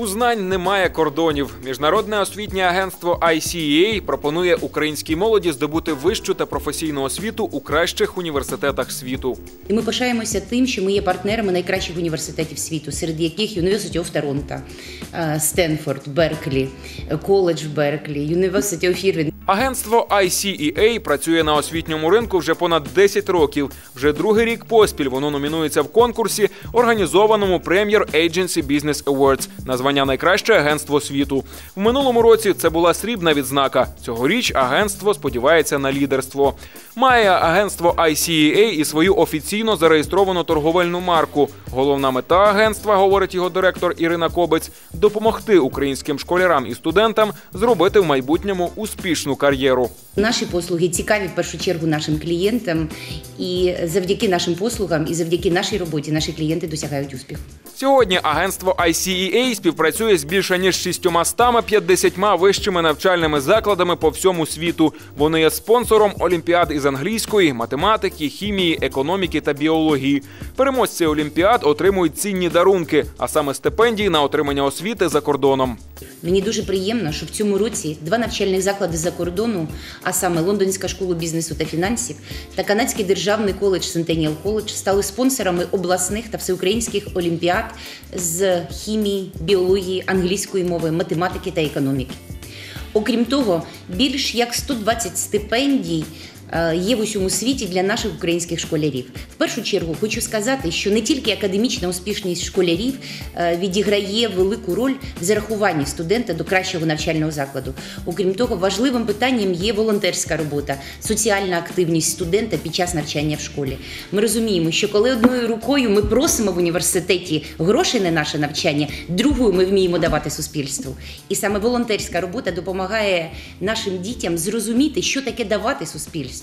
У знань немає кордонів. Міжнародне освітнє агентство ICEA пропонує українській молоді здобути вищу та професійну освіту у кращих університетах світу. І ми пишаємося тим, що ми є партнерами найкращих університетів світу, серед яких University of Toronto, Стенфорд, Берклі, коледж Берклі, University of Irvine. Агентство ICEA працює на освітньому ринку вже понад 10 років. Вже другий рік поспіль воно номінується в конкурсі, організованому Premier Agency Business Awards на звання найкраще агентство світу. В минулому році це була срібна відзнака. Цьогоріч агентство сподівається на лідерство. Має агентство ICEA і свою офіційно зареєстровану торговельну марку. Головна мета агентства, говорить його директор Ірина Кобець, допомогти українським школярам і студентам зробити в майбутньому успішну кар'єру. Наші послуги цікаві в першу чергу нашим клієнтам, і завдяки нашим послугам і завдяки нашій роботі наші клієнти досягають успіху. Сьогодні агентство ICEA співпрацює з більше ніж 650 вищими навчальними закладами по всьому світу. Вони є спонсором олімпіад із англійської, математики, хімії, економіки та біології. Переможці олімпіад отримують цінні дарунки, а саме стипендії на отримання освіти за кордоном. Мені дуже приємно, що в цьому році два навчальних заклади за кордону, а саме Лондонська школа бізнесу та фінансів та Канадський державний коледж Centennial College стали спонсорами обласних та всеукраїнських олімпіад з хімії, біології, англійської мови, математики та економіки. Окрім того, більш як 120 стипендій є в усьому світі для наших українських школярів. В першу чергу хочу сказати, що не тільки академічна успішність школярів е, відіграє велику роль в зарахуванні студента до кращого навчального закладу. Окрім того, важливим питанням є волонтерська робота, соціальна активність студента під час навчання в школі. Ми розуміємо, що коли одною рукою ми просимо в університеті гроші на наше навчання, другою ми вміємо давати суспільству. І саме волонтерська робота допомагає нашим дітям зрозуміти, що таке давати суспільству,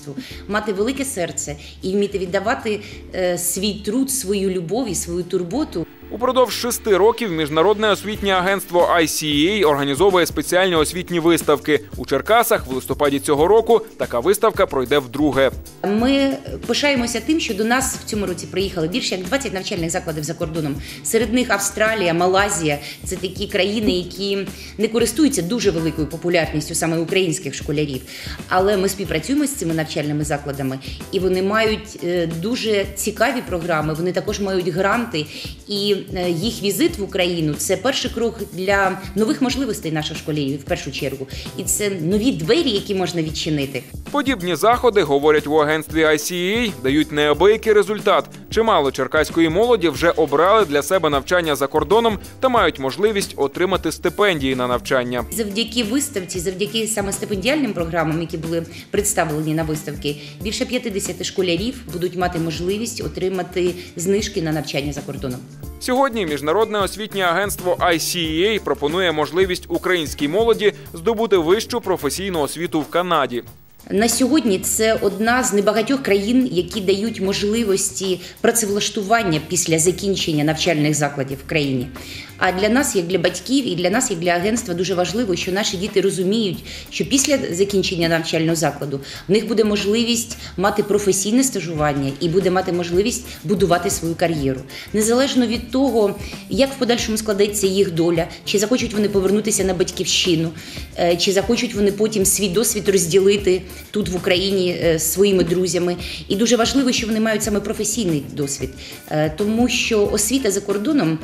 мати велике серце і вміти віддавати е, свій труд, свою любов і свою турботу. Упродовж шести років міжнародне освітнє агентство ICEA організовує спеціальні освітні виставки у Черкасах. В листопаді цього року така виставка пройде вдруге. Ми пишаємося тим, що до нас в цьому році приїхали більше як 20 навчальних закладів за кордоном. Серед них Австралія, Малазія це такі країни, які не користуються дуже великою популярністю саме українських школярів. Але ми співпрацюємо з цими навчальними закладами, і вони мають е, дуже цікаві програми. Вони також мають гранти, і їх візит в Україну це перший крок для нових можливостей наших школярів в першу чергу. І це нові двері, які можна відчинити. Подібні заходи, говорять в агентстві ICEA, дають неабиякий результат. Чимало черкаської молоді вже обрали для себе навчання за кордоном та мають можливість отримати стипендії на навчання. Завдяки виставці, завдяки саме стипендіальним програмам, які були представлені на виставці, більше 50 школярів будуть мати можливість отримати знижки на навчання за кордоном. Сьогодні міжнародне освітнє агентство ICEA пропонує можливість українській молоді здобути вищу професійну освіту в Канаді. На сьогодні це одна з небагатьох країн, які дають можливості працевлаштування після закінчення навчальних закладів в країні. А для нас, як для батьків, і для нас, як для агентства, дуже важливо, що наші діти розуміють, що після закінчення навчального закладу в них буде можливість мати професійне стажування і буде мати можливість будувати свою кар'єру, незалежно від того, як в подальшому складеться їх доля, чи захочуть вони повернутися на батьківщину, е, чи захочуть вони потім свій досвід розділити тут в Україні е, з своїми друзями. І дуже важливо, що вони мають саме професійний досвід, Е, тому що освіта за кордоном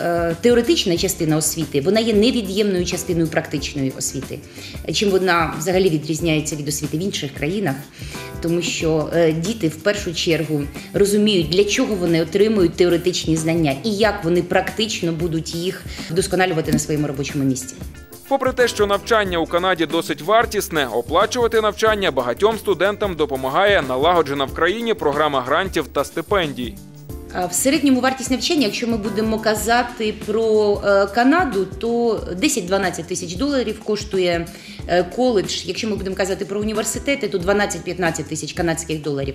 е, теоретична частина освіти, вона є невід'ємною частиною практичної освіти. Чим вона взагалі відрізняється від освіти в інших країнах, тому що е, діти в першу чергу розуміють, для чого вони отримують теоретичні знання і як вони практично будуть їх вдосконалювати на своєму робочому місці. Попри те, що навчання у Канаді досить вартісне, оплачувати навчання багатьом студентам допомагає налагоджена в країні програма грантів та стипендій. В середньому вартість навчання, якщо ми будемо казати про е, Канаду, то 10-12 тисяч доларів коштує е, коледж. Якщо ми будемо казати про університети, то 12-15 тисяч канадських доларів.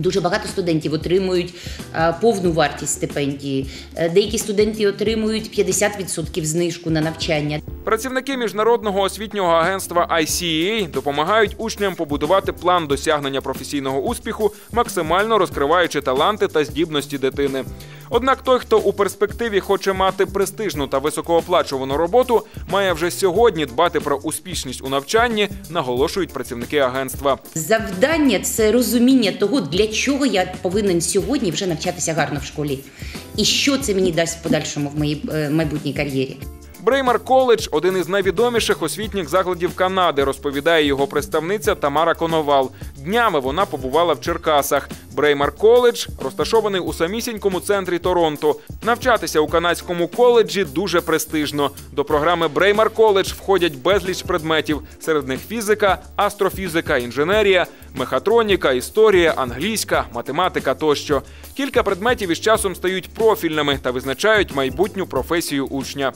Дуже багато студентів отримують е, повну вартість стипендії. Е, Деякі студенти отримують 50% знижку на навчання. Працівники міжнародного освітнього агентства ICEA допомагають учням побудувати план досягнення професійного успіху, максимально розкриваючи таланти та здібності дитини. Однак той, хто у перспективі хоче мати престижну та високооплачувану роботу, має вже сьогодні дбати про успішність у навчанні, наголошують працівники агентства. Завдання це розуміння того, для чого я повинен сьогодні вже навчатися гарно в школі, і що це мені дасть в подальшому в моїй е, майбутній кар'єрі. Бреймар Коледж один із найвідоміших освітніх закладів Канади, розповідає його представниця Тамара Коновал. Днями вона побувала в Черкасах. Бреймар Коледж розташований у самісінькому центрі Торонто. Навчатися у канадському коледжі дуже престижно. До програми Бреймар Коледж входять безліч предметів. Серед них фізика, астрофізика, інженерія, мехатроніка, історія, англійська, математика тощо. Кілька предметів із часом стають профільними та визначають майбутню професію учня.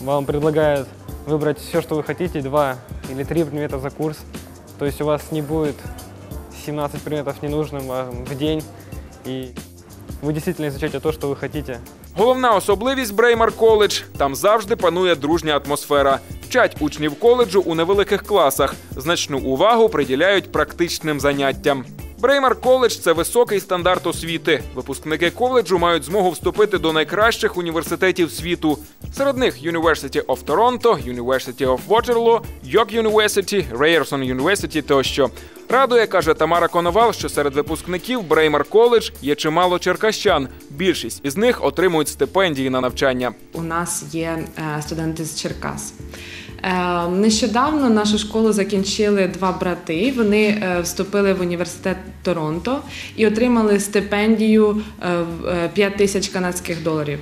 Вам предлагают выбрать все, что вы хотите, два или три предмета за курс. То есть у вас не будет 17 предметов ненужным вам в день, и вы действительно изучаете то, что вы хотите. Головна особливість Бреймар Коледж – там завжди панує дружня атмосфера. Вчать учнів коледжу у невеликих класах. Значну увагу приділяють практичним заняттям. Бреймар Коледж це високий стандарт освіти. Випускники коледжу мають змогу вступити до найкращих університетів світу. Серед них University of Toronto, University of Waterloo, York University, Ryerson University тощо. Радує, каже Тамара Коновал, що серед випускників Бреймар Коледж є чимало черкащан. Більшість із них отримують стипендії на навчання. У нас є е, студенти з Черкас. Е, Нещодавно нашу школу закінчили два брати. Вони е, вступили в університет Торонто і отримали стипендію е, в, е, 5 тисяч канадських доларів.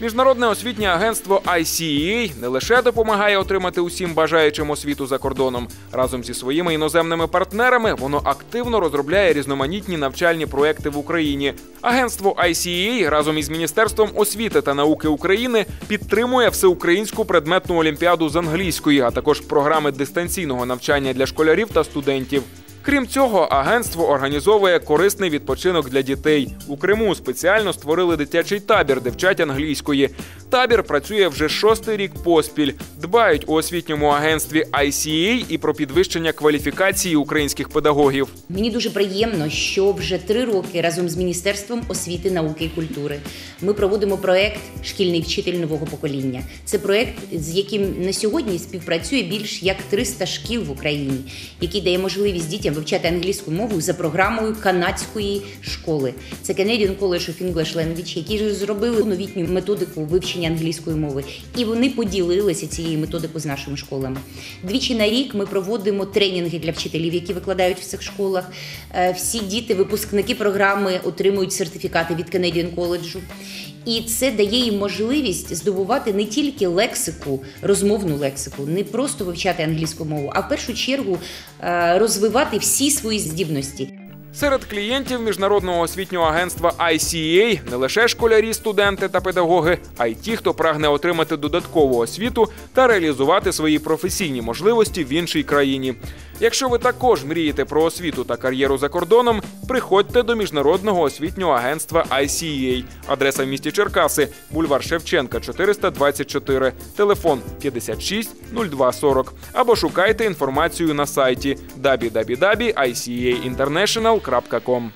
Міжнародне освітнє агентство ICEA не лише допомагає отримати усім бажаючим освіту за кордоном. Разом зі своїми іноземними партнерами воно активно розробляє різноманітні навчальні проекти в Україні. Агентство ICEA разом із Міністерством освіти та науки України підтримує всеукраїнську предметну олімпіаду з англійської, а також програми дистанційного навчання для школярів та студентів. Крім цього, агентство організовує корисний відпочинок для дітей. У Криму спеціально створили дитячий табір, де англійської. Табір працює вже шостий рік поспіль. Дбають у освітньому агентстві ICA і про підвищення кваліфікації українських педагогів. Мені дуже приємно, що вже три роки разом з Міністерством освіти, науки і культури ми проводимо проект Шкільний вчитель нового покоління. Це проект, з яким на сьогодні співпрацює більш як 300 шкіл в Україні, який дає можливість дітям вивчати англійську мову за програмою канадської школи. Це Canadian College of English Language, які зробили новітню методику вивчення англійської мови, і вони поділилися цією методикою з нашими школами. Двічі на рік ми проводимо тренінги для вчителів, які викладають в цих школах. Е, Всі діти, випускники програми, отримують сертифікати від Canadian College. І це дає їм можливість здобувати не тільки лексику, розмовну лексику, не просто вивчати англійську мову, а в першу чергу е, розвивати всі свої здібності. Серед клієнтів міжнародного освітнього агентства ICA не лише школярі, студенти та педагоги, а й ті, хто прагне отримати додаткову освіту та реалізувати свої професійні можливості в іншій країні. Якщо ви також мрієте про освіту та кар'єру за кордоном, приходьте до міжнародного освітнього агентства ICEA. Адреса в місті Черкаси, бульвар Шевченка, 424, телефон 56 02 40. Або шукайте інформацію на сайті www.icainternational.com.